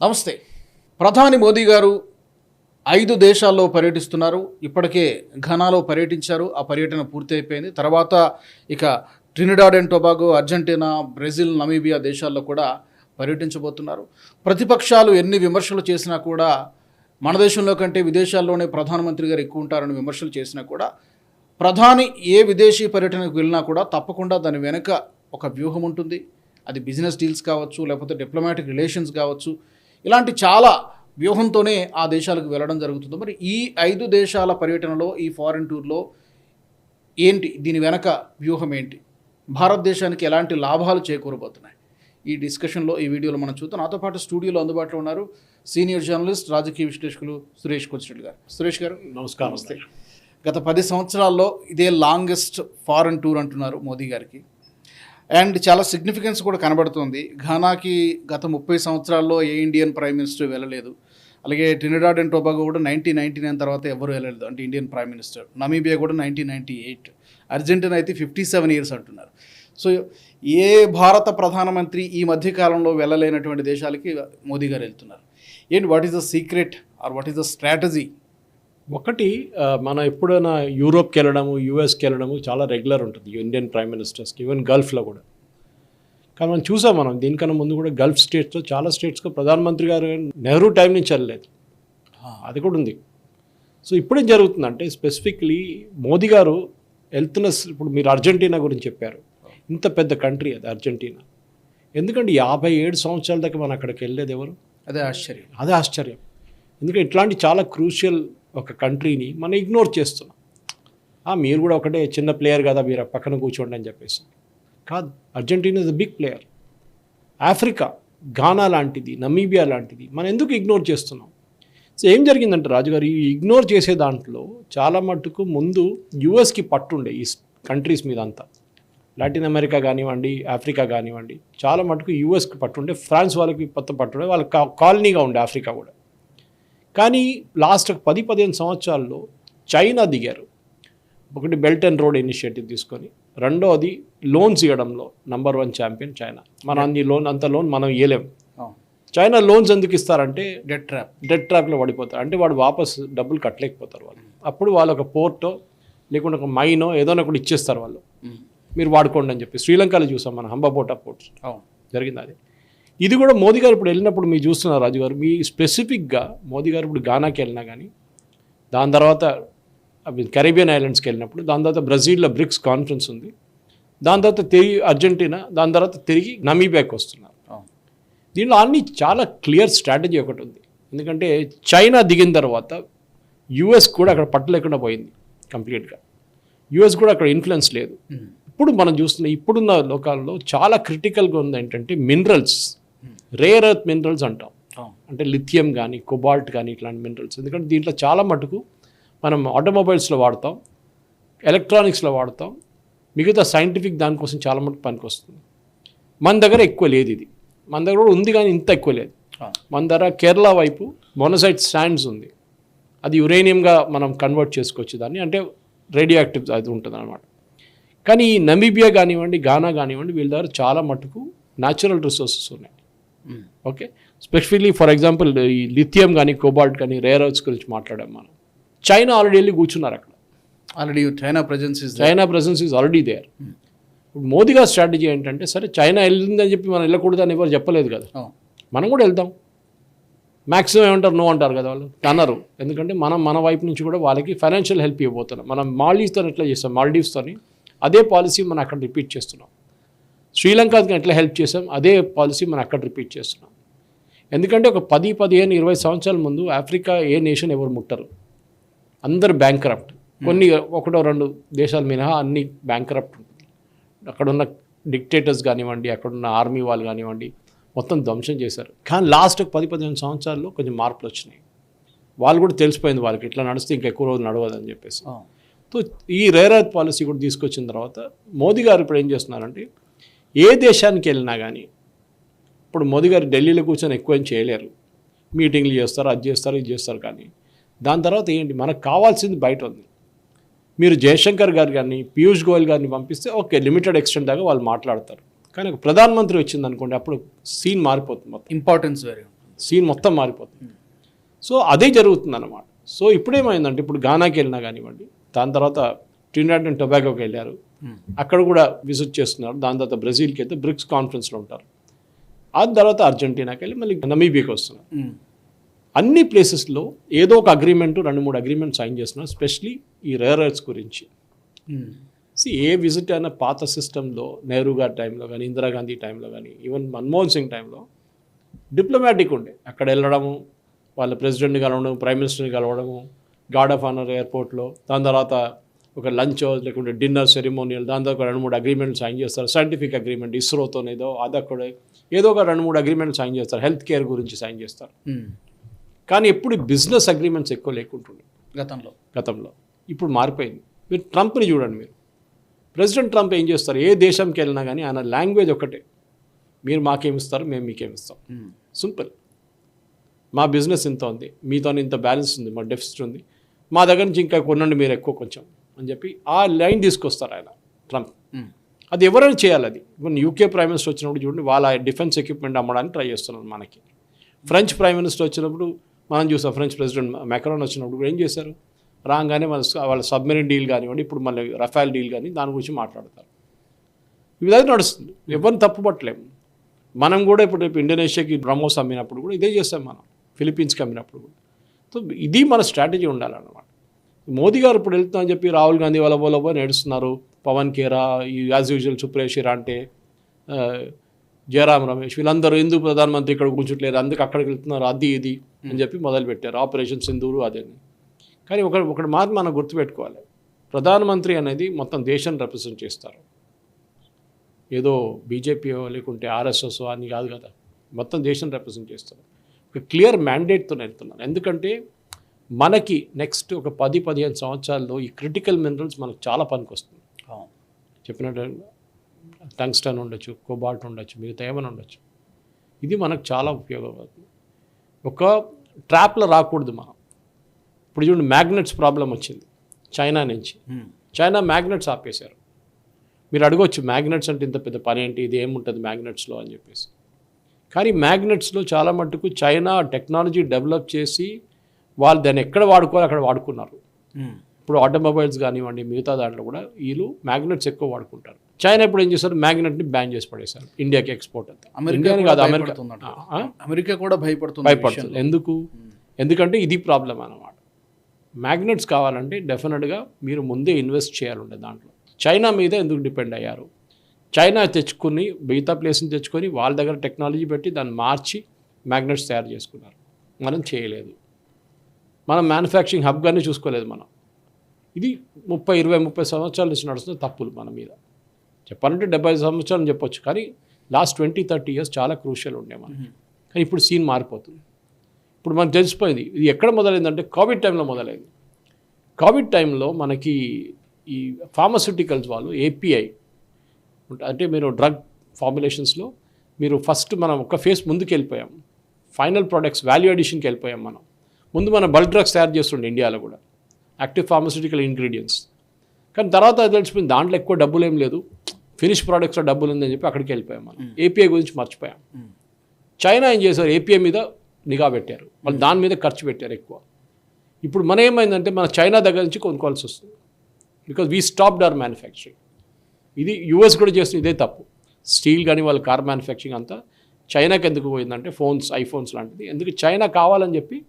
నమస్తే. ప్రధాని మోదీ గారు ఐదు దేశాల్లో పర్యటిస్తున్నారు. ఇప్పటికే ఘనాలో పర్యటించారు. ఆ పర్యటన పూర్తి అయిపోయింది తర్వాత ఇక Trinidad and Tobago Argentina Brazil Namibia దేశాల్లో కూడా పర్యటించబోతున్నారు. ప్రతిపక్షాలు ఎన్ని విమర్శలు చేసినా కూడా మన దేశంలో కంటే విదేశాల్లోనే ప్రధానమంత్రి గారు ఎక్కువ ఉంటారని విమర్శలు చేసినా కూడా ప్రధాని ఏ విదేశీ పర్యటనకు వెళ్ళినా కూడా తప్పకుండా దాని వెనుక ఒక వ్యూహం ఉంటుంది. అది బిజినెస్ డీల్స్ కావచ్చు లేకపోతే డిప్లొమాటిక్ రిలేషన్స్ కావచ్చు ఇలాంటి చాలా వ్యూహంతోనే ఆ దేశాలకు వెళ్ళడం జరుగుతుంది. మరి ఈ ఐదు దేశాల పర్యటనలో ఈ ఫారిన్ టూర్లో ఏంటి? దీని వెనక వ్యూహం ఏంటి? భారతదేశానికి ఎలాంటి లాభాలు చేకూరబోతున్నాయి? ఈ డిస్కషన్లో ఈ వీడియోలో మనం చూద్దాం. నాతో పాటు స్టూడియోలో అందుబాటులో ఉన్నారు సీనియర్ జర్నలిస్ట్ రాజకీయ విశ్లేషకులు సురేష్ కొచ్చిరెడ్డి గారు. సురేష్ గారు నమస్కారం. నమస్తే. గత పది సంవత్సరాల్లో ఇదే లాంగెస్ట్ ఫారెన్ టూర్ అంటున్నారు మోదీ గారికి. అండ్ చాలా సిగ్నిఫికెన్స్ కూడా కనబడుతుంది. ఘానాకి గత ముప్పై సంవత్సరాల్లో ఏ ఇండియన్ ప్రైమ్ మినిస్టర్ వెళ్ళలేదు. అలాగే టినిడాడ్ అండ్ టొబాగో కూడా నైన్టీన్ నైన్టీ నైన్ తర్వాత ఎవరు వెళ్ళలేదు. అంటే ఇండియన్ ప్రైమ్ మినిస్టర్. నమీబియా కూడా నైన్టీన్ నైన్టీ ఎయిట్ అర్జెంటీనా అయితే ఫిఫ్టీ సెవెన్ ఇయర్స్ అంటున్నారు. సో ఏ భారత ప్రధానమంత్రి ఈ మధ్యకాలంలో వెళ్ళలేనటువంటి దేశాలకి మోదీ గారు వెళ్తున్నారు. ఏంటి? What is the secret or what is the strategy ఒకటి మనం ఎప్పుడైనా యూరోప్కి వెళ్ళడము యూఎస్కి వెళ్ళడము చాలా రెగ్యులర్ ఉంటుంది ఇండియన్ ప్రైమ్ మినిస్టర్స్కి ఈవెన్ గల్ఫ్లో కూడా. కానీ మనం చూసాం మనం దీనికన్నా ముందు కూడా గల్ఫ్ స్టేట్స్లో చాలా స్టేట్స్లో ప్రధానమంత్రి గారు నెహ్రూ టైం నుంచి వెళ్ళలేదు. అది కూడా ఉంది. సో ఇప్పుడేం జరుగుతుందంటే స్పెసిఫిక్లీ మోదీ గారు వెళ్తున్న ఇప్పుడు మీరు అర్జెంటీనా గురించి చెప్పారు. ఇంత పెద్ద కంట్రీ అది అర్జెంటీనా? ఎందుకంటే యాభై ఏడు సంవత్సరాల దాకా మనం అక్కడికి వెళ్ళేది ఎవరు? అదే ఆశ్చర్యం. అదే ఆశ్చర్యం. ఎందుకంటే ఇట్లాంటి చాలా క్రూషియల్ ఒక కంట్రీని మనం ఇగ్నోర్ చేస్తున్నాం. మీరు కూడా ఒకటే చిన్న ప్లేయర్ కదా మీరు పక్కన కూర్చోండి అని చెప్పేసి. కాదు Argentina is the big player Africa Ghana లాంటిది నమీబియా లాంటిది మనం ఎందుకు ఇగ్నోర్ చేస్తున్నాం? సో ఏం జరిగిందంటే రాజుగారు ఈ ఇగ్నోర్ చేసే దాంట్లో చాలా మట్టుకు ముందు యుఎస్కి పట్టుండే ఈ కంట్రీస్ మీద అంతా. లాటిన్ అమెరికా కానివ్వండి ఆఫ్రికా కానివ్వండి చాలా మటుకు యూఎస్కి పట్టుండే ఫ్రాన్స్ వాళ్ళకి కొత్త పట్టుండే వాళ్ళకి కాలనీగా ఉండే ఆఫ్రికా కూడా. కానీ లాస్ట్ పది పదిహేను సంవత్సరాల్లో చైనా దిగారు. ఒకటి బెల్ట్ అండ్ రోడ్ ఇనిషియేటివ్ తీసుకొని రెండోది లోన్స్ ఇవ్వడంలో నంబర్ వన్ ఛాంపియన్ చైనా. మన అన్ని లోన్ అంత లోన్ మనం ఇవ్వలేం చైనా లోన్స్ ఎందుకు ఇస్తారంటే డెట్ ట్రాప్. డెట్ ట్రాప్లో పడిపోతారు. అంటే వాడు వాపస్ డబ్బులు కట్టలేకపోతారు వాళ్ళు. అప్పుడు వాళ్ళు ఒక పోర్టో లేకుంటే ఒక మైనో ఏదోనో ఒకటి ఇచ్చేస్తారు వాళ్ళు. మీరు వాడుకోండి అని చెప్పి శ్రీలంకలో చూసాం మన హంబాపోటా పోర్ట్స్. అవును జరిగింది అది. ఇది కూడా మోదీ గారు ఇప్పుడు వెళ్ళినప్పుడు మీరు చూస్తున్నారు రాజు గారు. మీ స్పెసిఫిక్గా మోదీ గారు ఇప్పుడు గానాకి వెళ్ళినా కానీ దాని తర్వాత కరీబియన్ ఐలాండ్స్కి వెళ్ళినప్పుడు దాని తర్వాత బ్రెజిల్లో బ్రిక్స్ కాన్ఫరెన్స్ ఉంది. దాని తర్వాత తిరిగి అర్జెంటీనా దాని తర్వాత తిరిగి నమీబియాకి వస్తున్నారు. దీనిలో అన్ని చాలా క్లియర్ స్ట్రాటజీ ఒకటి ఉంది. ఎందుకంటే చైనా దిగిన తర్వాత యుఎస్ కూడా అక్కడ పట్టలేకుండా పోయింది కంప్లీట్గా. యుఎస్ కూడా అక్కడ ఇన్ఫ్లుయెన్స్ లేదు. ఇప్పుడు మనం చూస్తున్న ఇప్పుడున్న లోకాల్లో చాలా క్రిటికల్గా ఉంది ఏంటంటే మినరల్స్. రేర్ ఎర్త్ మినరల్స్ అంటాం. అంటే లిథియం కానీ కొబాల్ట్ కానీ ఇట్లాంటి మినరల్స్ ఎందుకంటే దీంట్లో చాలా మటుకు మనం ఆటోమొబైల్స్లో వాడతాం ఎలక్ట్రానిక్స్లో వాడతాం మిగతా సైంటిఫిక్ దానికోసం చాలా మటుకు పనికి వస్తుంది మన దగ్గర ఎక్కువ లేదు ఇది. మన దగ్గర కూడా ఉంది కానీ ఇంత ఎక్కువ లేదు. మన దగ్గర కేరళ వైపు మొనసైట్ స్టాండ్స్ ఉంది. అది యురేనియంగా మనం కన్వర్ట్ చేసుకోవచ్చు దాన్ని. అంటే రేడియో యాక్టివ్ అది ఉంటుంది అనమాట కానీ ఈ నమీబియా కానివ్వండి గానా కానివ్వండి వీళ్ళ దగ్గర చాలా మటుకు న్యాచురల్ రిసోర్సెస్ ఉన్నాయి. ఓకే? స్పెషల్లీ ఫర్ ఎగ్జాంపుల్ ఈ లిథియం కానీ కోబాల్ట్ కానీ రేర్ అర్త్స్ గురించి మాట్లాడాం మనం. చైనా ఆల్రెడీ వెళ్ళి కూర్చున్నారు అక్కడ. Already China presence is China presence is already there ఇప్పుడు మోదీ గారి స్ట్రాటజీ ఏంటంటే సరే చైనా వెళ్ళిందని చెప్పి మనం వెళ్ళకూడదని ఎవరు చెప్పలేదు కదా. మనం కూడా వెళ్దాం. మ్యాక్సిమం ఏమంటారు? నో అంటారు కదా వాళ్ళు. అన్నారు ఎందుకంటే మనం మన వైపు నుంచి కూడా వాళ్ళకి ఫైనాన్షియల్ హెల్ప్ ఇవ్వబోతున్నాం. మనం మాల్డీవ్స్తో ఎట్లా చేస్తాం? మాల్డీవ్స్తోని అదే పాలసీ మనం అక్కడ రిపీట్ చేస్తున్నాం. శ్రీలంకకి ఎట్లా హెల్ప్ చేసాం అదే పాలసీ మనం అక్కడ రిపీట్ చేస్తున్నాం. ఎందుకంటే ఒక పది పదిహేను ఇరవై సంవత్సరాల ముందు ఆఫ్రికా ఏ నేషన్ ఎవరు ముట్టరు. అందరు బ్యాంక్రప్ట్ కొన్ని ఒకటో రెండు దేశాలు మినహా అన్ని బ్యాంక్రప్ట్ ఉంటుంది. అక్కడున్న డిక్టేటర్స్ కానివ్వండి అక్కడున్న ఆర్మీ వాళ్ళు కానివ్వండి మొత్తం ధ్వంసం చేశారు. కానీ లాస్ట్ పది పదిహేను సంవత్సరాల్లో కొంచెం మార్పులు వచ్చినాయి. వాళ్ళు కూడా తెలిసిపోయింది వాళ్ళకి ఇట్లా నడిస్తే ఇంకా ఎక్కువ రోజులు నడవదని చెప్పేసి. సో ఈ రేర్ ఎర్త్ పాలసీ కూడా తీసుకొచ్చిన తర్వాత మోదీ గారు ఇప్పుడు ఏం చేస్తున్నారంటే ఏ దేశానికి వెళ్ళినా కానీ ఇప్పుడు మోదీ గారు ఢిల్లీలో కూర్చొని ఎక్కువ ఏం చేయలేరు. మీటింగ్లు చేస్తారు అది చేస్తారు ఇది చేస్తారు కానీ దాని తర్వాత ఏంటి? మనకు కావాల్సింది బయట ఉంది. మీరు జయశంకర్ గారు కానీ పీయూష్ గోయల్ గారిని పంపిస్తే ఓకే లిమిటెడ్ ఎక్స్టెంట్ దాకా వాళ్ళు మాట్లాడతారు. కానీ ఒక ప్రధానమంత్రి వచ్చింది అనుకోండి అప్పుడు సీన్ మారిపోతుంది మొత్తం. ఇంపార్టెన్స్ వేరే సీన్ మొత్తం మారిపోతుంది. సో అదే జరుగుతుంది అన్నమాట సో ఇప్పుడేమైందంటే ఇప్పుడు గానాకి వెళ్ళినా కానివ్వండి దాని తర్వాత ట్రినిడాడ్ అండ్ టొబాకోకి వెళ్ళారు. అక్కడ కూడా విజిట్ చేస్తున్నారు. దాని తర్వాత బ్రెజిల్కి వెళ్తే బ్రిక్స్ కాన్ఫరెన్స్లో ఉంటారు. ఆ తర్వాత అర్జెంటీనాకి వెళ్ళి మళ్ళీ నమీబియాకి వస్తున్నారు. అన్ని ప్లేసెస్లో ఏదో ఒక అగ్రిమెంట్ రెండు మూడు అగ్రిమెంట్ సైన్ చేస్తున్నారు. స్పెషలీ ఈ రేర్ ఎర్త్స్ గురించి. See, ఏ విజిట్ అయినా పాత సిస్టంలో నెహ్రూ గారి టైంలో కానీ ఇందిరాగాంధీ టైంలో కానీ ఈవెన్ మన్మోహన్ సింగ్ టైంలో డిప్లొమాటిక్ ఉండే. అక్కడ వెళ్ళడము వాళ్ళ ప్రెసిడెంట్ని కలవడం ప్రైమ్ మినిస్టర్ని కలవడము గార్డ్ ఆఫ్ ఆనర్ ఎయిర్పోర్ట్లో దాని తర్వాత ఒక లంచ్ లేకుంటే డిన్నర్ సెరిమోనియల్ దాని తర్వాత రెండు మూడు అగ్రిమెంట్ సైన్ చేస్తారు. సైంటిఫిక్ అగ్రిమెంట్ ఇస్రోతోనేదో అదొక్కడ ఏదో ఒక రెండు మూడు అగ్రిమెంట్ సైన్ చేస్తారు. హెల్త్ కేర్ గురించి సైన్ చేస్తారు. కానీ ఎప్పుడు బిజినెస్ అగ్రిమెంట్స్ ఎక్కువ లేకుంటుండే. గతంలో. గతంలో. ఇప్పుడు మారిపోయింది. మీరు ట్రంప్ని చూడండి మీరు. ప్రెసిడెంట్ ట్రంప్ ఏం చేస్తారు? ఏ దేశంకి వెళ్ళినా కానీ ఆయన లాంగ్వేజ్ ఒకటే. మీరు మాకేమిస్తారు మేము మీకేమిస్తాం సింపుల్ మా బిజినెస్ ఇంత ఉంది. మీతో ఇంత బ్యాలెన్స్ ఉంది. మా డెఫిసిట్ ఉంది. మా దగ్గర నుంచి ఇంకా కొనండి మీరు ఎక్కువ కొంచెం. అని చెప్పి ఆ లైన్ తీసుకొస్తారు ఆయన ట్రంప్. అది ఎవరైనా చేయాలి అది. ఇప్పుడు యూకే ప్రైమ్ మినిస్టర్ వచ్చినప్పుడు చూడండి వాళ్ళ డిఫెన్స్ ఎక్విప్మెంట్ అమ్మడానికి ట్రై చేస్తున్నారు మనకి. ఫ్రెంచ్ ప్రైమ్ మినిస్టర్ వచ్చినప్పుడు మనం చూసాం ఫ్రెంచ్ ప్రెసిడెంట్ మెక్రాన్ వచ్చినప్పుడు కూడా ఏం చేశారు? రాగానే మన వాళ్ళ సబ్మెరీన్ డీల్ కానివ్వండి ఇప్పుడు మళ్ళీ రఫాల్ డీల్ కానీ దాని గురించి మాట్లాడతారు. ఇదే నడుస్తుంది. ఎవరిని తప్పు పట్టలేము. మనం కూడా ఇప్పుడు రేపు ఇండోనేషియాకి బ్రహ్మోస్ అమ్మినప్పుడు కూడా ఇదే చేస్తాం మనం. ఫిలిప్పీన్స్కి అమ్మినప్పుడు కూడా. సో ఇది మన స్ట్రాటజీ ఉండాలన్నమాట. మోదీ గారు ఇప్పుడు వెళ్తున్నా అని చెప్పి రాహుల్ గాంధీ వాళ్ళ బోలో నేడుస్తున్నారు. పవన్ కేరా ఈ యాజ్ యూజువల్ సుప్రేష్ అంటే ఆ, జయరాం రమేష్ వీళ్ళందరూ ఎందుకు ప్రధానమంత్రి ఇక్కడ కూర్చుంటలేరు. అందుకు అక్కడికి వెళ్తున్నారు. అది ఇది అని చెప్పి మొదలుపెట్టారు. ఆపరేషన్ సింధూరు అదే. కానీ ఒక ఒకటి మాత్రం మనం గుర్తుపెట్టుకోవాలి. ప్రధానమంత్రి అనేది మొత్తం దేశం రిప్రజెంట్ చేస్తారు. ఏదో బీజేపీ లేకుంటే ఆర్ఎస్ఎస్ అని కాదు కదా. మొత్తం దేశం రిప్రజెంట్ చేస్తారు. ఒక క్లియర్ మ్యాండేట్తో వెళ్తున్నారు ఎందుకంటే మనకి నెక్స్ట్ ఒక పది పదిహేను సంవత్సరాల్లో ఈ క్రిటికల్ మినరల్స్ మనకు చాలా పనికి వస్తుంది చెప్పినట్టు టంగ్స్టన్ ఉండొచ్చు కోబాల్ట్ ఉండొచ్చు మిగతా ఏమైనా ఉండొచ్చు. ఇది మనకు చాలా ఉపయోగపడుతుంది. ఒక ట్రాప్లో రాకూడదు మనం. ఇప్పుడు చూడండి మ్యాగ్నెట్స్ ప్రాబ్లం వచ్చింది చైనా నుంచి. చైనా మ్యాగ్నెట్స్ ఆపేశారు. మీరు అడగొచ్చు మ్యాగ్నెట్స్ అంటే ఇంత పెద్ద పని ఏంటి ఇది ఏముంటుంది మ్యాగ్నెట్స్లో అని చెప్పేసి. కానీ మ్యాగ్నెట్స్లో చాలా మట్టుకు చైనా టెక్నాలజీ డెవలప్ చేసి వాళ్ళు దాన్ని ఎక్కడ వాడుకోవాలి అక్కడ వాడుకున్నారు. ఇప్పుడు ఆటోమొబైల్స్ కానివ్వండి మిగతా దాంట్లో కూడా వీళ్ళు మ్యాగ్నెట్స్ ఎక్కువ వాడుకుంటారు. చైనా ఇప్పుడు ఏం చేస్తారు? మ్యాగ్నెట్ని బ్యాన్ చేసి పడేశారు. ఇండియాకి ఎక్స్పోర్ట్ అంతా. అమెరికా కాదు అమెరికా. కూడా భయపడుతుంది భయపడుతుంది. ఎందుకు? ఎందుకంటే ఇది ప్రాబ్లం అన్నమాట. మ్యాగ్నెట్స్ కావాలంటే డెఫినెట్గా మీరు ముందే ఇన్వెస్ట్ చేయాలండి దాంట్లో. చైనా మీద ఎందుకు డిపెండ్ అయ్యారు? చైనా తెచ్చుకుని మిగతా ప్లేస్ని తెచ్చుకొని వాళ్ళ దగ్గర టెక్నాలజీ పెట్టి దాన్ని మార్చి మ్యాగ్నెట్స్ తయారు చేసుకున్నారు. మనం చేయలేదు. మనం మ్యానుఫ్యాక్చరింగ్ హబ్గానే చూసుకోలేదు మనం. ఇది ముప్పై ఇరవై ముప్పై సంవత్సరాల నుంచి నడుస్తున్న తప్పులు మన మీద. చెప్పాలంటే డెబ్బై సంవత్సరాలు చెప్పొచ్చు కానీ లాస్ట్ ట్వంటీ థర్టీ ఇయర్స్ చాలా క్రూషియల్ ఉండే మనం కానీ ఇప్పుడు సీన్ మారిపోతుంది. ఇప్పుడు మనకు తెలిసిపోయింది ఇది ఎక్కడ మొదలైందంటే కోవిడ్ టైంలో మొదలైంది. కోవిడ్ టైంలో మనకి ఈ ఫార్మస్యూటికల్స్ వాళ్ళు ఏపీఐ అంటే మీరు డ్రగ్ ఫార్ములేషన్స్లో మీరు ఫస్ట్ మనం ఒక ఫేస్ ముందుకు వెళ్ళిపోయాం ఫైనల్ ప్రొడక్ట్స్ వాల్యూ అడిషన్కి వెళ్ళిపోయాం మనం. ముందు మనం బల్క్ డ్రగ్స్ తయారు చేస్తుండే ఇండియాలో కూడా. Active pharmaceutical ingredients. కానీ తర్వాత అది తెలిసిపోయింది దాంట్లో ఎక్కువ డబ్బులు ఏం లేదు. ఫినిష్ ప్రోడక్ట్స్లో డబ్బులు ఉందని చెప్పి అక్కడికి వెళ్ళిపోయాం మనం. ఏపీఐ గురించి మర్చిపోయాం. చైనా ఏం చేశారు? ఏపీఐ మీద నిఘా పెట్టారు. వాళ్ళు దాని మీద ఖర్చు పెట్టారు ఎక్కువ. ఇప్పుడు మన ఏమైందంటే మన చైనా దగ్గర నుంచి కొనుక్కోవాల్సి వస్తుంది. Because we stopped our manufacturing ఇది యూఎస్ కూడా చేస్తుంది ఇదే తప్పు. స్టీల్ కానీ వాళ్ళ కార్ మ్యానుఫ్యాక్చరింగ్ అంతా చైనాకి ఎందుకు పోయిందంటే ఫోన్స్ ఐఫోన్స్ లాంటిది. ఎందుకు చైనా కావాలని చెప్పి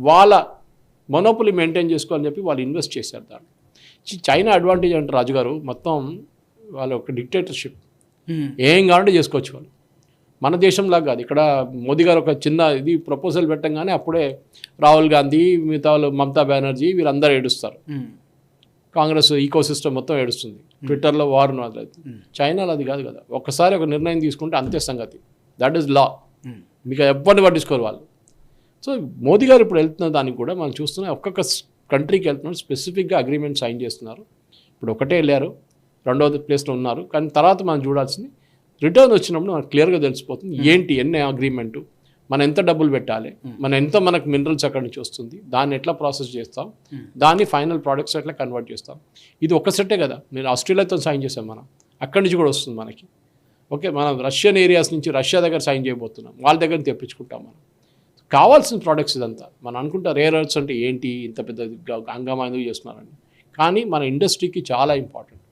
వాళ్ళ మొనోపులి మెయింటైన్ చేసుకోవాలని చెప్పి వాళ్ళు ఇన్వెస్ట్ చేశారు దాన్ని. చైనా అడ్వాంటేజ్ అంటే రాజుగారు. మొత్తం వాళ్ళ ఒక డిక్టేటర్షిప్. ఏం కావాలంటే చేసుకోవచ్చు వాళ్ళు. మన దేశంలాగా కాదు. ఇక్కడ మోదీ గారు ఒక చిన్న ఇది ప్రపోజల్ పెట్టంగానే అప్పుడే రాహుల్ గాంధీ మిగతా వాళ్ళు మమతా బెనర్జీ వీళ్ళందరూ ఏడుస్తారు. కాంగ్రెస్ ఈకో సిస్టమ్ మొత్తం ఏడుస్తుంది. ట్విట్టర్లో వార్ మొదలవుతుంది చైనాలో అది కాదు కదా. ఒక్కసారి ఒక నిర్ణయం తీసుకుంటే అంతే సంగతి. That is law. మీకు ఎవరిని పట్టించుకోరు వాళ్ళు. సో మోదీ గారు ఇప్పుడు వెళ్తున్న దానికి కూడా మనం చూస్తున్నాం ఒక్కొక్క కంట్రీకి వెళ్తున్నారు స్పెసిఫిక్గా అగ్రిమెంట్ సైన్ చేస్తున్నారు. ఇప్పుడు ఒకటే వెళ్ళారు రెండవది ప్లేస్లో ఉన్నారు. కానీ తర్వాత మనం చూడాల్సింది రిటర్న్ వచ్చినప్పుడు మనకు క్లియర్గా తెలిసిపోతుంది ఏంటి ఎన్ని అగ్రిమెంటు మనం ఎంత డబ్బులు పెట్టాలి? మన ఎంత మనకు మినరల్స్ అక్కడి నుంచి వస్తుంది? దాన్ని ఎట్లా ప్రాసెస్ చేస్తాం? దాన్ని ఫైనల్ ప్రోడక్ట్స్ ఎట్లా కన్వర్ట్ చేస్తాం? ఇది ఒక సెట్టే కదా నేను ఆస్ట్రేలియాతో సైన్ చేసాం మనం. అక్కడి నుంచి కూడా వస్తుంది మనకి. ఓకే మనం రష్యన్ ఏరియాస్ నుంచి రష్యా దగ్గర సైన్ చేయబోతున్నాం. వాళ్ళ దగ్గర తెప్పించుకుంటాం మనం. కావాల్సిన ప్రోడక్ట్స్ ఇదంతా. మనం అనుకుంటా రేర్ అర్త్స్ అంటే ఏంటి? ఇంత పెద్ద హంగామా ఎందుకు చేస్తున్నారని కానీ మన ఇండస్ట్రీకి చాలా ఇంపార్టెంట్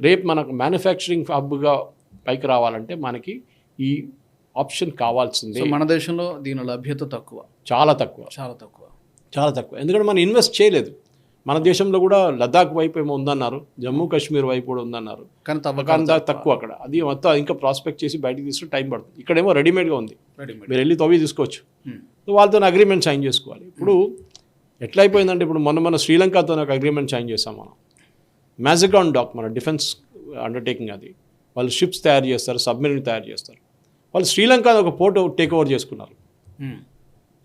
రేపు మనకు మ్యానుఫ్యాక్చరింగ్ హబ్గా పైకి రావాలంటే మనకి ఈ ఆప్షన్ కావాల్సిందే. మన దేశంలో దీని లభ్యత తక్కువ. చాలా తక్కువ. చాలా తక్కువ. చాలా తక్కువ. ఎందుకంటే మనం ఇన్వెస్ట్ చేయలేదు. మన దేశంలో కూడా లద్దాఖ్ వైపు ఏమో ఉందన్నారు. జమ్మూ కాశ్మీర్ వైపు కూడా ఉందన్నారు. కానీ తవ్వకాలు కానీ తక్కువ. అక్కడ. అది మొత్తం ఇంకా ప్రాస్పెక్ట్ చేసి బయటికి తీసుకుని టైం పడుతుంది. ఇక్కడేమో రెడీమేడ్గా ఉంది. రెడీమేడ్ మీరు వెళ్ళి తవ్వి తీసుకోవచ్చు. వాళ్ళతో అగ్రిమెంట్ సైన్ చేసుకోవాలి. ఇప్పుడు ఎట్లా అయిపోయిందంటే ఇప్పుడు మొన్న మన శ్రీలంకతో ఒక అగ్రిమెంట్ సైన్ చేసాం మనం. మ్యాజికాన్ డాక్ మన డిఫెన్స్ అండర్టేకింగ్ అది. వాళ్ళు షిప్స్ తయారు చేస్తారు సబ్మెరీన్ తయారు చేస్తారు. వాళ్ళు శ్రీలంక ఒక పోర్ట్ టేక్ ఓవర్ చేసుకున్నారు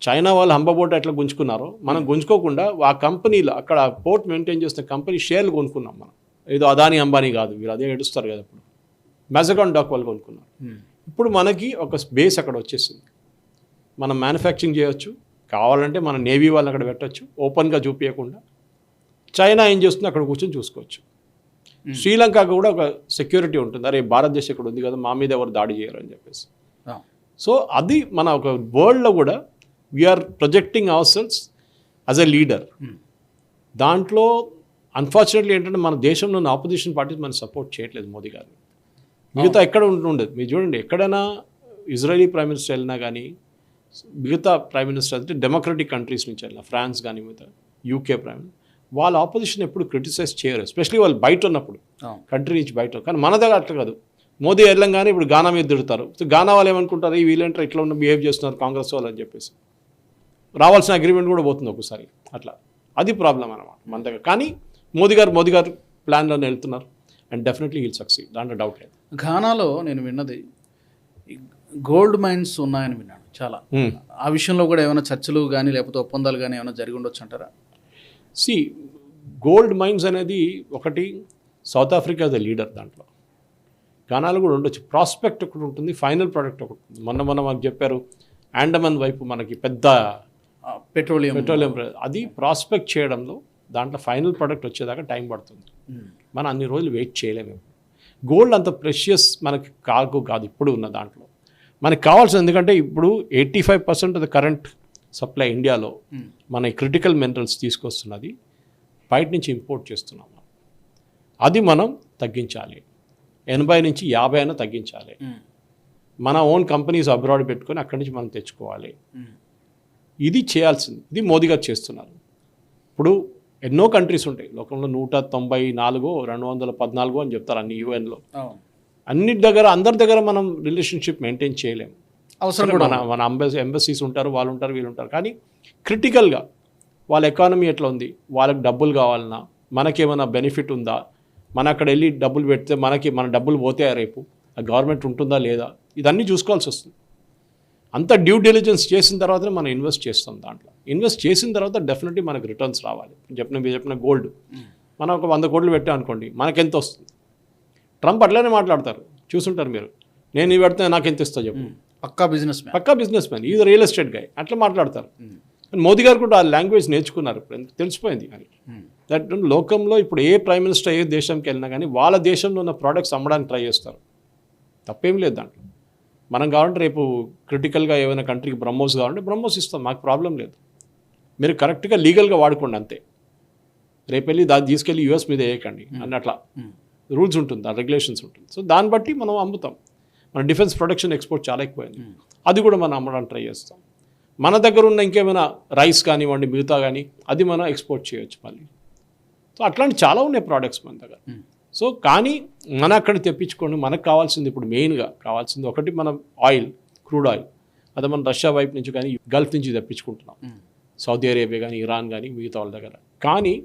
చైనా వాళ్ళు హంబబోట్ ఎట్లా గుంజుకున్నారో మనం గుంజుకోకుండా ఆ కంపెనీలో అక్కడ పోర్ట్ మెయింటైన్ చేస్తున్న కంపెనీ షేర్లు కొనుక్కున్నాం మనం. ఏదో అదాని అంబానీ కాదు వీళ్ళు అదే ఏడుస్తారు కదా ఇప్పుడు. మ్యాజకాన్ డాక్ వాళ్ళు కొనుక్కున్నారు. ఇప్పుడు మనకి ఒక బేస్ అక్కడ వచ్చేసింది. మనం మ్యానుఫ్యాక్చరింగ్ చేయొచ్చు. కావాలంటే మన నేవీ వాళ్ళని అక్కడ పెట్టొచ్చు. ఓపెన్గా చూపించకుండా చైనా ఏం చేస్తుందో అక్కడ కూర్చొని చూసుకోవచ్చు. శ్రీలంక కూడా ఒక సెక్యూరిటీ ఉంటుంది. అరే భారతదేశం ఇక్కడ ఉంది కదా మా మీద ఎవరు దాడి చేయరు అని చెప్పేసి సో అది మన ఒక వరల్డ్లో కూడా we're projecting ourselves as a leader దాంట్లో అన్ఫార్చునేట్లీ ఏంటంటే మన దేశంలో ఉన్న ఆపోజిషన్ పార్టీస్ మనం సపోర్ట్ చేయట్లేదు మోదీ గారిని. మిగతా ఎక్కడ ఉంటుండదు? మీరు చూడండి ఎక్కడైనా ఇజ్రాయలీ ప్రైమ్ మినిస్టర్ వెళ్ళినా కానీ మిగతా ప్రైమ్ మినిస్టర్ అంటే డెమోక్రటిక్ కంట్రీస్ నుంచి వెళ్ళినా ఫ్రాన్స్ కానీ మిగతా యూకే ప్రైమ్ వాళ్ళ ఆపోజిషన్ ఎప్పుడు క్రిటిసైజ్ చేయరు ఎస్పెషలీ వాళ్ళు బయట ఉన్నప్పుడు. కంట్రీ నుంచి బయట కానీ మన దగ్గర అట్లా కాదు. మోదీ వెళ్ళంగానే ఇప్పుడు గానా మీద తిడతారు. సో గానా వాళ్ళు ఏమనుకుంటారు? ఈ వీళ్ళంటారు ఇట్లా ఉన్న బిహేవ్ చేస్తున్నారు కాంగ్రెస్ వాళ్ళు అని చెప్పేసి. రావాల్సిన అగ్రిమెంట్ కూడా పోతుంది ఒకసారి. అట్లా. అది ప్రాబ్లం అనమాట మన దగ్గర. కానీ మోదీ గారు మోదీ గారు ప్లాన్లోనే వెళ్తున్నారు. అండ్ డెఫినెట్లీ వీల్ సక్సీడ్ దాంట్లో డౌట్ లేదు. ఘానాలో నేను విన్నది గోల్డ్ మైన్స్ ఉన్నాయని విన్నాను. చాలా. ఆ విషయంలో కూడా ఏమైనా చర్చలు కానీ లేకపోతే ఒప్పందాలు కానీ ఏమైనా జరిగి ఉండొచ్చు అంటారా? సి గోల్డ్ మైన్స్ అనేది ఒకటి సౌత్ ఆఫ్రికా ద లీడర్ దాంట్లో. గానాలు కూడా ఉండొచ్చు. ప్రాస్పెక్ట్ ఒకటి ఉంటుంది ఫైనల్ ప్రోడక్ట్ ఒకటి ఉంటుంది. మొన్న మొన్న మాకు చెప్పారు అండమాన్ వైపు మనకి పెద్ద పెట్రోలియం. పెట్రోలియం అది ప్రాస్పెక్ట్ చేయడంలో దాంట్లో ఫైనల్ ప్రోడక్ట్ వచ్చేదాకా టైం పడుతుంది. మనం అన్ని రోజులు వెయిట్ చేయలేము. గోల్డ్ అంత ప్రెషియస్ మనకి కాకు కాదు ఇప్పుడు ఉన్న దాంట్లో. మనకి కావాల్సింది ఎందుకంటే ఇప్పుడు eighty five percent of the current supply ఇండియాలో మన క్రిటికల్ మినరల్స్ తీసుకొస్తున్నది. బయట నుంచి ఇంపోర్ట్ చేస్తున్నాం మనం. అది మనం తగ్గించాలి. ఎనభై నుంచి యాభై అయినా తగ్గించాలి. మన ఓన్ కంపెనీస్ అబ్రాడ్ పెట్టుకొని అక్కడి నుంచి మనం తెచ్చుకోవాలి. ఇది చేయాల్సింది. ఇది మోదీ గారు చేస్తున్నారు. ఇప్పుడు ఎన్నో కంట్రీస్ ఉంటాయి. లోకంలో నూట తొంభై నాలుగు రెండు వందల పద్నాలుగు అని చెప్తారు అన్ని యూఎన్లో అన్నిటి దగ్గర అందరి దగ్గర మనం రిలేషన్షిప్ మెయింటైన్ చేయలేము అవసరం మన మన అంబెస్ ఎంబసీస్ ఉంటారు వాళ్ళు ఉంటారు వీళ్ళు ఉంటారు. కానీ క్రిటికల్గా వాళ్ళ ఎకానమీ ఎట్లా ఉంది? వాళ్ళకి డబ్బులు కావాలన్నా మనకేమైనా బెనిఫిట్ ఉందా? మన అక్కడ వెళ్ళి డబ్బులు పెడితే మనకి మన డబ్బులు పోతాయా రేపు? ఆ గవర్నమెంట్ ఉంటుందా లేదా? ఇదన్నీ చూసుకోవాల్సి వస్తుంది. అంత డ్యూ డిలిజెన్స్ చేసిన తర్వాతనే మనం ఇన్వెస్ట్ చేస్తాం దాంట్లో. ఇన్వెస్ట్ చేసిన తర్వాత డెఫినెట్లీ మనకు రిటర్న్స్ రావాలి. చెప్పిన మీరు చెప్పిన గోల్డ్. మనం ఒక వంద కోట్లు పెట్టాం అనుకోండి మనకి ఎంత వస్తుంది? ట్రంప్ అట్లనే మాట్లాడతారు. చూసుంటారు మీరు. నేను ఇవి పెడితే నాకు ఎంత ఇస్తా చెప్పు. పక్కా business man Pakka businessman is real estate guy అట్లా మాట్లాడతారు. మోదీ గారు కూడా ఆ లాంగ్వేజ్ నేర్చుకున్నారు. తెలిసిపోయింది కానీ దట్ లోకంలో ఇప్పుడు ఏ ప్రైమ్ మినిస్టర్ ఏ దేశంకి వెళ్ళినా కానీ వాళ్ళ దేశంలో ఉన్న ప్రోడక్ట్స్ అమ్మడానికి ట్రై చేస్తారు. తప్పేం లేదు దాంట్లో. మనం కావాలంటే రేపు క్రిటికల్గా ఏమైనా కంట్రీకి బ్రహ్మోస్ కావాలంటే బ్రహ్మోస్ ఇస్తాం. మాకు ప్రాబ్లం లేదు. మీరు కరెక్ట్గా లీగల్గా వాడుకోండి అంతే. రేపు వెళ్ళి దాన్ని తీసుకెళ్ళి యూఎస్ మీద వేయకండి అని అట్లా రూల్స్ ఉంటుంది ఆ రెగ్యులేషన్స్ ఉంటుంది. సో దాన్ని బట్టి మనం అమ్ముతాం. మన డిఫెన్స్ ప్రొడక్షన్ ఎక్స్పోర్ట్ చాలా ఎక్కువైంది. అది కూడా మనం అమ్మడానికి ట్రై చేస్తాం. మన దగ్గర ఉన్న ఇంకేమైనా రైస్ కానివ్వండి మిగతా కానీ అది మనం ఎక్స్పోర్ట్ చేయొచ్చు మళ్ళీ. సో అట్లాంటి చాలా ఉన్నాయి ప్రోడక్ట్స్ మన దగ్గర. సో కానీ మన అక్కడ తెప్పించుకోండి మనకు కావాల్సింది ఇప్పుడు మెయిన్గా కావాల్సింది ఒకటి మనం ఆయిల్ క్రూడ్ ఆయిల్. అదే మనం రష్యా వైపు నుంచి కానీ గల్ఫ్ నుంచి తెప్పించుకుంటున్నాం. సౌదీ అరేబియా కానీ ఇరాన్ కానీ మిగతా వాళ్ళ దగ్గర. కానీ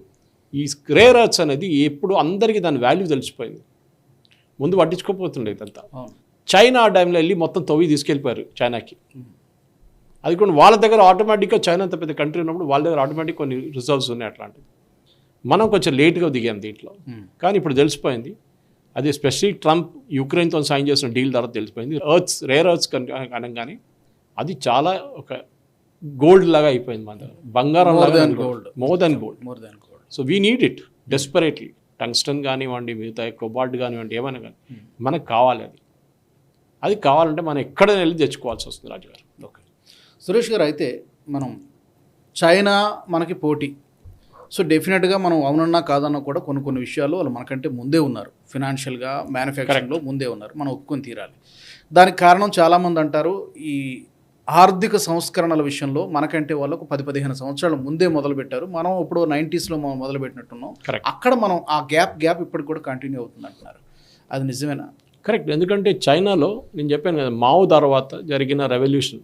ఈ రేర్ అర్త్స్ అనేది ఎప్పుడు అందరికీ దాని వాల్యూ తెలిసిపోయింది. ముందు పట్టించుకోపోతుండే ఇదంతా. చైనా ఆ టైంలో వెళ్ళి మొత్తం తవ్వి తీసుకెళ్ళిపోయారు చైనాకి అది కూడా వాళ్ళ దగ్గర ఆటోమేటిక్గా చైనా అంత పెద్ద కంట్రీ ఉన్నప్పుడు వాళ్ళ దగ్గర ఆటోమేటిక్ కొన్ని రిజర్వ్స్ ఉన్నాయి అట్లాంటివి. మనం కొంచెం లేట్గా దిగాం దీంట్లో. కానీ ఇప్పుడు తెలిసిపోయింది. అది స్పెషలీ ట్రంప్ యుక్రెయిన్తో సైన్ చేసిన డీల్ తర్వాత తెలిసిపోయింది. ఎర్త్స్ రేర్ ఎర్త్స్ అనగానే అది చాలా ఒక గోల్డ్ లాగా అయిపోయింది మన దగ్గర. బంగారం లాగా than gold. More than gold more than gold so we need it desperately tungsten కానివ్వండి మిగతా కొబాల్ట్ కానివ్వండి ఏమైనా కానీ మనకు కావాలి అది. అది కావాలంటే మనం ఎక్కడైనా వెళ్ళి తెచ్చుకోవాల్సి వస్తుంది రాజుగారు. ఓకే. సురేష్ గారు అయితే మనం చైనా మనకి పోటీ. సో డెఫినెట్గా మనం అవునన్నా కాదన్నా కూడా కొన్ని కొన్ని విషయాల్లో వాళ్ళు మనకంటే ముందే ఉన్నారు. ఫినాన్షియల్గా మ్యానుఫ్యాక్చరింగ్లో ముందే ఉన్నారు. మనం ఒప్పుకొని తీరాలి. దానికి కారణం చాలామంది అంటారు ఈ ఆర్థిక సంస్కరణల విషయంలో మనకంటే వాళ్ళకు పది పదిహేను సంవత్సరాల ముందే మొదలుపెట్టారు. మనం ఇప్పుడు నైంటీస్లో మనం మొదలుపెట్టినట్టున్నాం. అక్కడ మనం ఆ గ్యాప్ గ్యాప్ ఇప్పటికి కూడా కంటిన్యూ అవుతుంది అంటున్నారు అది నిజమేనా? కరెక్ట్ ఎందుకంటే చైనాలో నేను చెప్పాను కదా మావు తర్వాత జరిగిన రెవల్యూషన్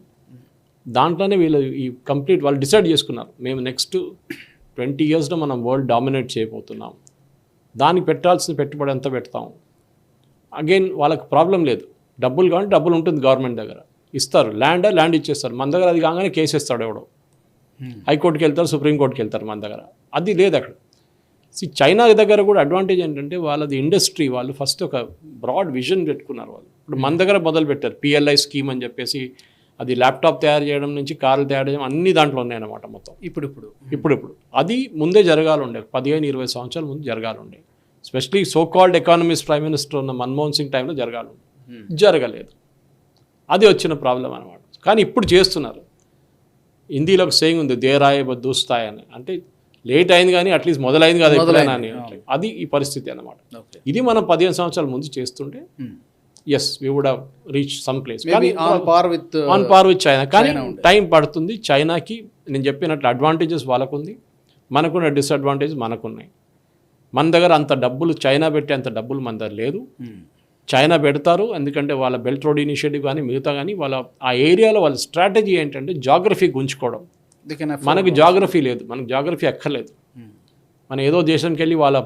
దాంట్లోనే వీళ్ళు ఈ కంప్లీట్ వాళ్ళు డిసైడ్ చేసుకున్నారు. మేము నెక్స్ట్ ట్వంటీ ఇయర్స్లో మనం వరల్డ్ డామినేట్ చేయబోతున్నాం. దానికి పెట్టాల్సిన పెట్టుబడి ఎంత పెడతాం? అగైన్ వాళ్ళకి ప్రాబ్లం లేదు. డబ్బులు కావాలంటే డబ్బులు ఉంటుంది గవర్నమెంట్ దగ్గర. ఇస్తారు. ల్యాండ్ ల్యాండ్ ఇచ్చేస్తారు. మన దగ్గర అది కాగానే కేసు ఇస్తాడు ఎవడో. హైకోర్టుకి వెళ్తారు సుప్రీంకోర్టుకి వెళ్తారు మన దగ్గర. అది లేదు అక్కడ. సి చైనా దగ్గర కూడా అడ్వాంటేజ్ ఏంటంటే వాళ్ళది ఇండస్ట్రీ వాళ్ళు ఫస్ట్ ఒక బ్రాడ్ విజన్ పెట్టుకున్నారు వాళ్ళు. ఇప్పుడు మన దగ్గర మొదలు పెట్టారు. పిఎల్ఐ స్కీమ్ అని చెప్పేసి అది ల్యాప్టాప్ తయారు చేయడం నుంచి కార్లు తయారు చేయడం అన్ని దాంట్లో ఉన్నాయన్నమాట మొత్తం. ఇప్పుడు ఇప్పుడు ఇప్పుడు ఇప్పుడు అది ముందే జరగాలి ఉండే పదిహేను ఇరవై సంవత్సరాల ముందు జరగాలి ఉండే specially so called economist prime minister ఉన్న మన్మోహన్ సింగ్ టైంలో జరగాలి జరగలేదు. అది వచ్చిన ప్రాబ్లం అనమాట కానీ ఇప్పుడు చేస్తున్నారు. హిందీలో ఒక సేయింగ్ ఉంది దేరాయ దూస్తాయ్ అని. అంటే లేట్ అయింది కానీ అట్లీస్ట్ మొదలైంది కదా అని అది ఈ పరిస్థితి అన్నమాట. ఓకే. ఇది మనం పదిహేను సంవత్సరాల ముందు చేస్తుంటే yes we would reach some place on par with on par with China కానీ టైం పడుతుంది. చైనాకి నేను చెప్పినట్లు అడ్వాంటేజెస్ వాళ్ళకుంది మనకున్న డిసడ్వాంటేజ్ మనకున్నాయి. మన దగ్గర అంత డబ్బులు చైనా పెట్టే అంత డబ్బులు మన దగ్గర లేదు. చైనా పెడతారు. ఎందుకంటే వాళ్ళ బెల్ట్ రోడ్ ఇనిషియేటివ్ కానీ మిగతా కానీ వాళ్ళ ఆ ఏరియాలో వాళ్ళ స్ట్రాటజీ ఏంటంటే జాగ్రఫీ గుంచుకోవడం మనకి జాగ్రఫీ లేదు. మనకు జాగ్రఫీ అక్కర్లేదు. మనం ఏదో దేశానికి వెళ్ళి వాళ్ళ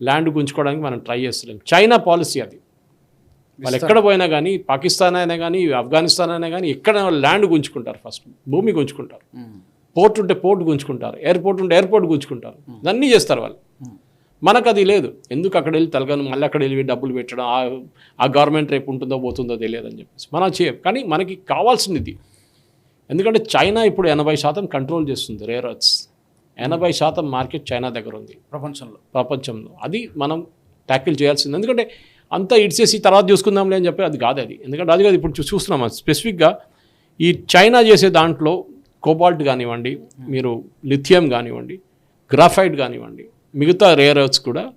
ల్యాండ్ గుంజుకోవడానికి మనం ట్రై చేస్తలేం. చైనా పాలసీ అది. వాళ్ళు ఎక్కడ పోయినా కానీ పాకిస్తాన్ అయినా కానీ ఆఫ్ఘనిస్తాన్ అయినా కానీ ఎక్కడ ల్యాండ్ గుంజుకుంటారు ఫస్ట్ భూమి గుంజుకుంటారు. పోర్ట్ ఉంటే పోర్ట్ గుంజుకుంటారు. ఎయిర్పోర్ట్ ఉంటే ఎయిర్పోర్ట్ గుంజుకుంటారు. ఇవన్నీ చేస్తారు వాళ్ళు. మనకు అది లేదు. ఎందుకు అక్కడ వెళ్ళి తలగాను మళ్ళీ అక్కడ వెళ్ళి డబ్బులు పెట్టడం ఆ- గవర్నమెంట్ రేపు ఉంటుందో పోతుందో తెలియదు అని చెప్పేసి. మనం చేయం కానీ మనకి కావాల్సింది ఎందుకంటే చైనా ఇప్పుడు ఎనభై శాతం కంట్రోల్ చేస్తుంది రేర్ అర్త్స్ ఎనభై శాతం మార్కెట్ చైనా దగ్గర ఉంది. ప్రపంచంలో. ప్రపంచంలో. అది మనం ట్యాకిల్ చేయాల్సింది. ఎందుకంటే అంతా ఇడ్చేసి తర్వాత చూసుకుందాంలే అని చెప్పి అది కాదు అది. ఎందుకంటే అది కాదు ఇప్పుడు చూస్తున్నాం స్పెసిఫిక్గా ఈ చైనా చేసే దాంట్లో కోబాల్ట్ కానివ్వండి మీరు లిథియం కానివ్వండి గ్రాఫైట్ కానివ్వండి మిగతా రేర్ ఎర్త్స్ కూడా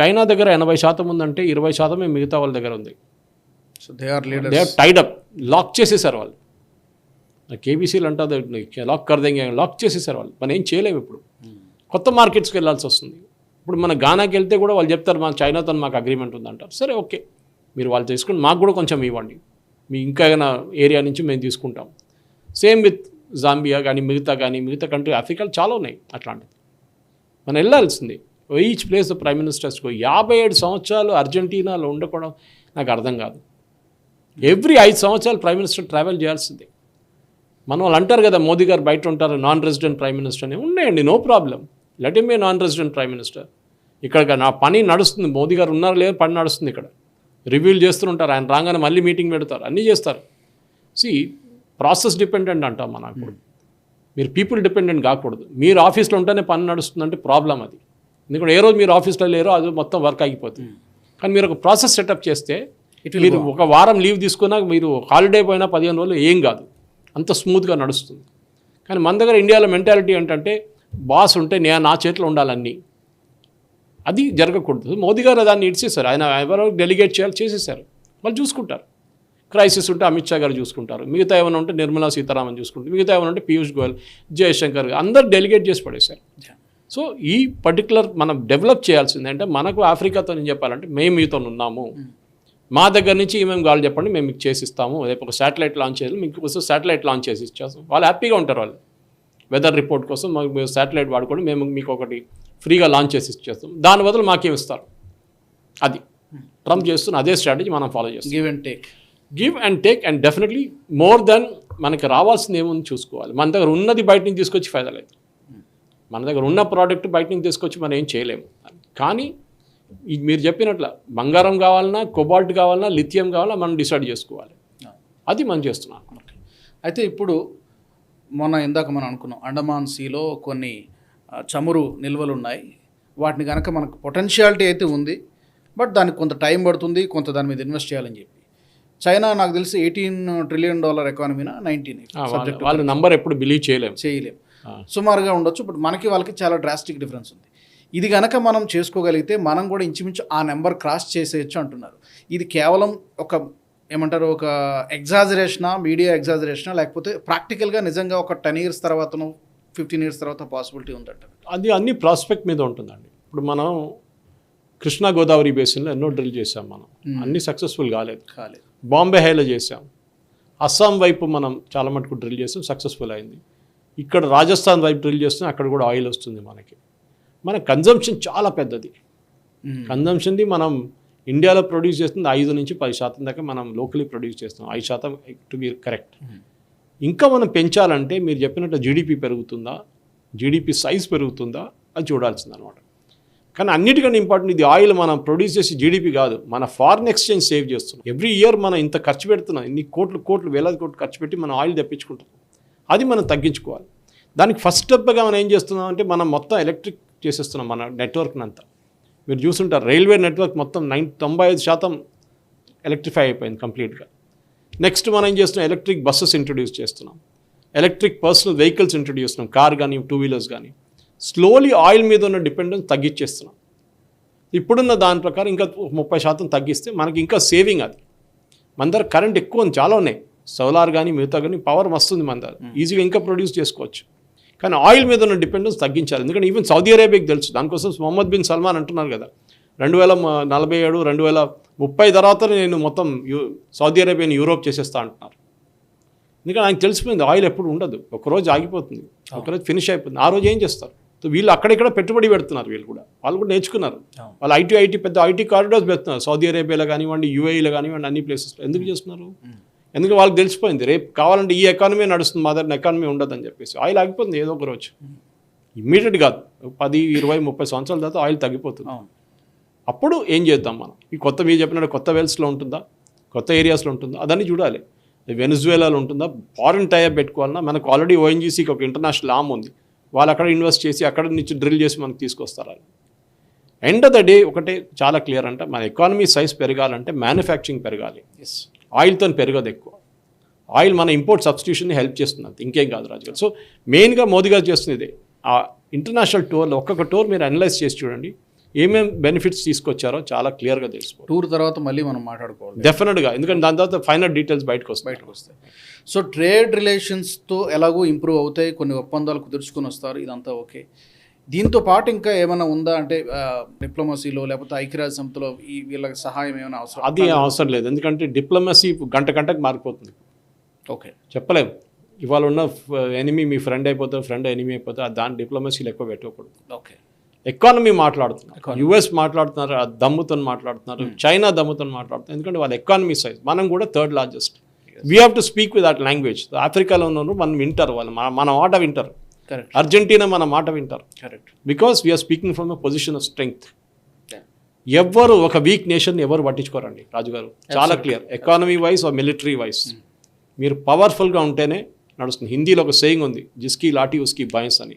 చైనా దగ్గర ఎనభై శాతం ఉందంటే ఇరవై శాతమే మిగతా వాళ్ళ దగ్గర ఉంది. So they are leader they tied up lock చేసేసారు వాళ్ళు. కేబీసీలు అంటారు లాక్ కర్దేంగే లాక్ చేసేసారు వాళ్ళు. మనం ఏం చేయలేము ఇప్పుడు. కొత్త మార్కెట్స్కి వెళ్ళాల్సి వస్తుంది. ఇప్పుడు మన గానాకి వెళ్తే కూడా వాళ్ళు చెప్తారు మా చైనాతో మాకు అగ్రిమెంట్ ఉందంటారు సరే ఓకే. మీరు వాళ్ళు తీసుకుని మాకు కూడా కొంచెం ఇవ్వండి. మీ ఇంకా ఏదైనా ఏరియా నుంచి మేము తీసుకుంటాం. సేమ్ విత్ జాంబియా కానీ మిగతా కానీ మిగతా కంట్రీ ఆఫ్రికాలో చాలా ఉన్నాయి అట్లాంటిది. మనం వెళ్ళాల్సింది. ఈచ్ ప్లేస్ ప్రైమ్ మినిస్టర్స్కు యాభై ఏడు సంవత్సరాలు అర్జెంటీనాలో ఉండకూడదు నాకు అర్థం కాదు. ఎవ్రీ ఐదు సంవత్సరాలు ప్రైమ్ మినిస్టర్ ట్రావెల్ చేయాల్సిందే. మన వాళ్ళు అంటారు కదా మోదీ గారు బయట ఉంటారు నాన్ రెసిడెంట్ ప్రైమ్ మినిస్టర్ అని. ఉన్నాయండి నో ప్రాబ్లం. లెట్ ఎమ్ ఏ నాన్ రెసిడెంట్ ప్రైమ్ మినిస్టర్. ఇక్కడ నా పని నడుస్తుంది మోదీ గారు ఉన్నారు లేదు పని నడుస్తుంది ఇక్కడ. రివ్యూలు చేస్తుంటారు ఆయన రాగానే మళ్ళీ మీటింగ్ పెడతారు అన్నీ చేస్తారు. సి ప్రాసెస్ డిపెండెంట్ అంటాం మనం మీరు పీపుల్ డిపెండెంట్ కాకూడదు. మీరు ఆఫీస్లో ఉంటేనే పని నడుస్తుందంటే ప్రాబ్లం అది. ఎందుకంటే ఏ రోజు మీరు ఆఫీస్లో లేరో అది మొత్తం వర్క్ అయిపోతుంది కానీ మీరు ఒక ప్రాసెస్ సెటప్ చేస్తే మీరు ఒక వారం లీవ్ తీసుకున్నా మీరు హాలిడే పోయినా పదిహేను రోజులు ఏం కాదు. అంత స్మూత్గా నడుస్తుంది. కానీ మన దగ్గర ఇండియాలో మెంటాలిటీ ఏంటంటే బాస్ ఉంటే నేను నా చేతిలో ఉండాలన్నీ. అది జరగకూడదు. మోదీ గారు దాన్ని ఇచ్చేసారు ఆయన ఎవరో డెలిగేట్ చేయాలి చేసేసారు వాళ్ళు చూసుకుంటారు. క్రైసిస్ ఉంటే అమిత్ షా గారు చూసుకుంటారు. మిగతా ఏమైనా ఉంటే నిర్మలా సీతారామన్ చూసుకుంటారు. మిగతా ఏమైనా ఉంటే పీయూష్ గోయల్ జయశంకర్ అందరు డెలిగేట్ చేసి పడేశారు. సో ఈ పర్టికులర్ మనం డెవలప్ చేయాల్సింది అంటే మనకు ఆఫ్రికాతో నేను చెప్పాలంటే మేము మీతో ఉన్నాము. మా దగ్గర నుంచి ఏమేమి కావాలి చెప్పండి మేము మీకు చేసిస్తాము రేపు ఒక శాటిలైట్ లాంచ్ చేయాలి మీకు కోసం శాటిలైట్ లాంచ్ చేసి ఇచ్చేస్తాం. వాళ్ళు హ్యాపీగా ఉంటారు వాళ్ళు. వెదర్ రిపోర్ట్ కోసం మాకు శాటిలైట్ వాడుకొని మేము మీకు ఒకటి ఫ్రీగా లాంచ్ చేసి ఇచ్చేస్తాం. దాని బదులు మాకేం ఇస్తారు? అది. ట్రంప్ చేస్తున్న అదే స్ట్రాటజీ మనం ఫాలో చేస్తాం. Give and take give and take and definitely more than మనకి రావాల్సింది ఏముంది చూసుకోవాలి. మన దగ్గర ఉన్నది బయట నుంచి తీసుకొచ్చి ఫైదా లేదు. మన దగ్గర ఉన్న ప్రోడక్ట్ బయట నుంచి తీసుకొచ్చి మనం ఏం చేయలేము. కానీ మీరు చెప్పినట్ల బంగారం కావాలన్నా కొబాల్ట్ కావాలన్నా లిథియం కావాలన్నా మనం డిసైడ్ చేసుకోవాలి. అది మనం చేస్తున్నాం. అయితే ఇప్పుడు మొన్న ఇందాక మనం అనుకున్నాం అండమాన్ సీలో కొన్ని చమురు నిల్వలు ఉన్నాయి. వాటిని కనుక మనకు పొటెన్షియాలిటీ అయితే ఉంది బట్ దానికి కొంత టైం పడుతుంది కొంత దాని మీద ఇన్వెస్ట్ చేయాలని చెప్పి. చైనా నాకు తెలిసి ఎయిటీన్ ట్రిలియన్ డాలర్ ఎకానమీనా నైన్టీన్ ఆ, వాళ్ళ- నంబర్ ఎప్పుడు బిలీవ్ చేయలేము చేయలేం. ఆ. సుమారుగా ఉండొచ్చు బట్ మనకి వాళ్ళకి చాలా డ్రాస్టిక్ డిఫరెన్స్ ఉంది. ఇది గనక మనం చేసుకోగలిగితే మనం కూడా ఇంచుమించు ఆ నెంబర్ క్రాస్ చేసేయచ్చు అంటున్నారు. ఇది కేవలం ఒక ఏమంటారు ఒక ఎగ్జాజరేషనా మీడియా ఎగ్జాజరేషనా లేకపోతే ప్రాక్టికల్గా నిజంగా ఒక టెన్ ఇయర్స్ తర్వాతను ఫిఫ్టీన్ ఇయర్స్ తర్వాత పాసిబిలిటీ ఉందంటారు అది అన్ని ప్రాస్పెక్ట్ మీద ఉంటుందండి. ఇప్పుడు మనం కృష్ణా గోదావరి బేసిన్లో ఎన్నో డ్రిల్ చేసాం మనం. అన్ని సక్సెస్ఫుల్ కాలేదు. కాలేదు. బాంబే హైలో చేసాం అస్సాం వైపు మనం చాలా మటుకు డ్రిల్ చేసాం సక్సెస్ఫుల్ అయింది. ఇక్కడ రాజస్థాన్ వైపు డ్రిల్ చేస్తే అక్కడ కూడా ఆయిల్ వస్తుంది మనకి. మన కన్జంప్షన్ చాలా పెద్దది. కన్జంప్షన్ది మనం ఇండియాలో ప్రొడ్యూస్ చేస్తుంది ఐదు నుంచి పది శాతం దాకా మనం లోకలీ ప్రొడ్యూస్ చేస్తాం ఐదు శాతం టు బి కరెక్ట్. ఇంకా మనం పెంచాలంటే మీరు చెప్పినట్టు జీడిపి పెరుగుతుందా జీడిపి సైజ్ పెరుగుతుందా అది చూడాల్సింది అనమాట కానీ అన్నిటికంటే ఇంపార్టెంట్ ఇది ఆయిల్ మనం ప్రొడ్యూస్ చేసి జీడిపి కాదు. మన ఫారిన్ ఎక్స్చేంజ్ సేవ్ చేస్తున్నాం. ఎవ్రీ ఇయర్ మనం ఇంత ఖర్చు పెడుతున్నాం. ఇన్ని కోట్లు కోట్లు వేలాది కోట్లు ఖర్చు పెట్టి మనం ఆయిల్ తెప్పించుకుంటాం అది మనం తగ్గించుకోవాలి. దానికి ఫస్ట్ స్టెప్గా మనం ఏం చేస్తున్నాం అంటే మనం మొత్తం ఎలక్ట్రిక్ చేసేస్తున్నాం మన నెట్వర్క్ని అంతా మీరు చూసుంటారు రైల్వే నెట్వర్క్ మొత్తం నైన్ తొంభై ఐదు శాతం ఎలక్ట్రిఫై అయిపోయింది కంప్లీట్గా. నెక్స్ట్ మనం ఏం చేస్తున్నాం? ఎలక్ట్రిక్ బస్సెస్ ఇంట్రొడ్యూస్ చేస్తున్నాం. ఎలక్ట్రిక్ పర్సనల్ వెహికల్స్ ఇంట్రొడ్యూస్ చేస్తున్నాం. కార్ కానీ టూ వీలర్స్ కానీ స్లోలీ ఆయిల్ మీద ఉన్న డిపెండెన్స్ తగ్గించేస్తున్నాం. ఇప్పుడున్న దాని ప్రకారం ఇంకా ముప్పై శాతం తగ్గిస్తే మనకి ఇంకా సేవింగ్ అది. మన దగ్గర కరెంట్ ఎక్కువ ఉంది చాలా ఉన్నాయి. సోలార్ కానీ మిగతా కానీ పవర్ వస్తుంది మన దగ్గర. ఈజీగా ఇంకా ప్రొడ్యూస్ చేసుకోవచ్చు. కానీ ఆయిల్ మీద ఉన్న డిపెండెన్స్ తగ్గించాలి. ఎందుకంటే ఈవెన్ సౌదీ అరేబియాకి తెలుసు దానికోసం మొహమ్మద్ బిన్ సల్మాన్ అంటున్నారు కదా. రెండు వేల నలభై ఏడు రెండు వేల ముప్పై తర్వాత నేను మొత్తం యూ సౌదీ అరేబియాని యూరోప్ చేసేస్తా అంటున్నారు. ఎందుకంటే ఆయనకు తెలిసిపోయింది ఆయిల్ ఎప్పుడు ఉండదు. ఒకరోజు ఆగిపోతుంది. ఒకరోజు ఫినిష్ అయిపోతుంది. ఆ రోజు ఏం చేస్తారు? వీళ్ళు అక్కడిక్కడ పెట్టుబడి పెడుతున్నారు వీళ్ళు కూడా. వాళ్ళు కూడా నేర్చుకున్నారు. వాళ్ళు ఐటీ ఐటీ పెద్ద ఐటీ కారిడార్స్ పెడుతున్నారు. సౌదీ అరేబియాలో కానివ్వండి యూఏఈలో కానివ్వండి అన్ని ప్లేసెస్లో ఎందుకు చేస్తున్నారు? ఎందుకు వాళ్ళకి తెలిసిపోయింది? రేపు కావాలంటే ఈ ఎకానమీ నడుస్తుంది మా దగ్గర ఎకానమీ ఉండదని చెప్పేసి. ఆయిల్ ఆగిపోతుంది ఏదో ఒక రోజు. ఇమ్మీడియట్ కాదు పది ఇరవై ముప్పై సంవత్సరాల తర్వాత ఆయిల్ తగ్గిపోతుంది. అప్పుడు ఏం చేద్దాం మనం? ఈ కొత్త మీరు చెప్పినట్టు కొత్త వెల్స్లో ఉంటుందా? కొత్త ఏరియాస్లో ఉంటుందా? అదన్నీ చూడాలి. వెనుజువేలాలో ఉంటుందా? ఫారిన్ టైప్ పెట్టుకోవాలన్నా మనకు ఆల్రెడీ ఓఎన్జీసీకి ఒక ఇంటర్నేషనల్ ఆమ్ ఉంది. వాళ్ళు అక్కడ ఇన్వెస్ట్ చేసి అక్కడ నుంచి డ్రిల్ చేసి మనకు తీసుకొస్తారు ఎండ్ ఆఫ్ ద డే ఒకటే చాలా క్లియర్ అంటే మన ఎకానమీ సైజ్ పెరగాలంటే మ్యానుఫ్యాక్చరింగ్ పెరగాలి. ఎస్ ఆయిల్తో పెరగదు ఎక్కువ. ఆయిల్ మన ఇంపోర్ట్ సబ్స్టిట్యూషన్ హెల్ప్ చేస్తుంది అంతే ఇంకేం కాదు రాజు గారు. సో మెయిన్గా మోదీ గారు చేస్తుంది ఇదే ఆ ఇంటర్నేషనల్ టూర్లో ఒక్కొక్క టూర్ మీరు అనలైజ్ చేసి చూడండి ఏమేం బెనిఫిట్స్ తీసుకొచ్చారో చాలా క్లియర్గా తెలిసిపోతుంది. టూర్ తర్వాత మళ్ళీ మనం మాట్లాడుకోవాలి. డెఫినెట్గా ఎందుకంటే దాని తర్వాత ఫైనల్ డీటెయిల్స్ బయటకు వస్తాయి. బయటకు వస్తాయి. సో ట్రేడ్ రిలేషన్స్తో ఎలాగో ఇంప్రూవ్ అవుతాయి కొన్ని ఒప్పందాలు కుదుర్చుకొని వస్తారు ఇదంతా ఓకే. దీంతో పాటు ఇంకా ఏమైనా ఉందా? అంటే డిప్లొమసీలో లేకపోతే ఐక్యరాజ్య సమితిలో ఈ వీళ్ళకి సహాయం ఏమైనా అవసరం? అది అవసరం లేదు. ఎందుకంటే డిప్లొమసీ గంట గంటకు మారిపోతుంది. ఓకే. చెప్పలేము. ఇవాళ ఉన్న ఎనిమి మీ ఫ్రెండ్ అయిపోతే ఫ్రెండ్ ఎనిమి అయిపోతే ఆ దాని డిప్లొమసీలు ఎక్కువ పెట్టకూడదు. ఓకే. ఎకానమీ మాట్లాడుతున్నారు. యుఎస్ మాట్లాడుతున్నారు దమ్ముతో మాట్లాడుతున్నారు చైనా దమ్ముతో మాట్లాడుతున్నారు. ఎందుకంటే వాళ్ళ ఎకానమీ సైజ్ మనం కూడా third largest we have to speak with that language ఆఫ్రికాలో ఉన్న మనం వింటారు వాళ్ళు మన మన మాట వింటారు. కరెక్ట్ అర్జెంటీనా మన మాట వింటారు. Correct because we're speaking from a position of strength ఎవ్వరు ఒక వీక్ నేషన్ ఎవరు పట్టించుకోరండి రాజుగారు. చాలా క్లియర్ ఎకానమీ వైజ్ ఆ మిలిటరీ వైజ్ మీరు పవర్ఫుల్గా ఉంటేనే నడుస్తుంది. హిందీలో ఒక సేయింగ్ ఉంది జిస్కి లాఠీ ఉస్కి బాయస్ అని.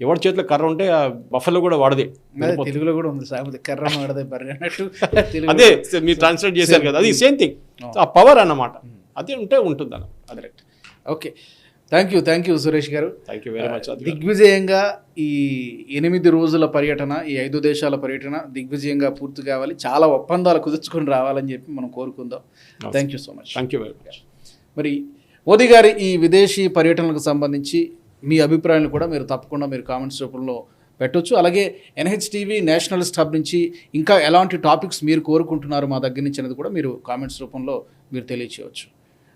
ఎవరి చేతిలో కర్ర ఉంటే ఆ బఫలో కూడా వాడదే. తెలుగులో కూడా ఉంది కర్ర తెలుగు అదే మీరు ట్రాన్స్లేట్ చేశారు కదా అది సేమ్ థింగ్ ఆ పవర్ అన్నమాట. అదే ఉంటే ఉంటుంది అన్న correct okay. Thank you thank you Suresh garu. Thank you very much దిగ్విజయంగా ఈ ఎనిమిది రోజుల పర్యటన ఈ ఐదు దేశాల పర్యటన దిగ్విజయంగా పూర్తి కావాలి. చాలా ఒప్పందాలు కుదుర్చుకొని రావాలని చెప్పి మనం కోరుకుందాం. Thank you so much thank you very much మరి మోదీ గారి ఈ విదేశీ పర్యటనలకు సంబంధించి మీ అభిప్రాయాలు కూడా మీరు తప్పకుండా మీరు కామెంట్స్ రూపంలో పెట్టొచ్చు. అలాగే ఎన్హెచ్ టీవీ నేషనలిస్ట్ హబ్ నుంచి ఇంకా ఎలాంటి టాపిక్స్ మీరు కోరుకుంటున్నారు మా దగ్గర నుంచి అనేది కూడా మీరు కామెంట్స్ రూపంలో మీరు తెలియచేయవచ్చు.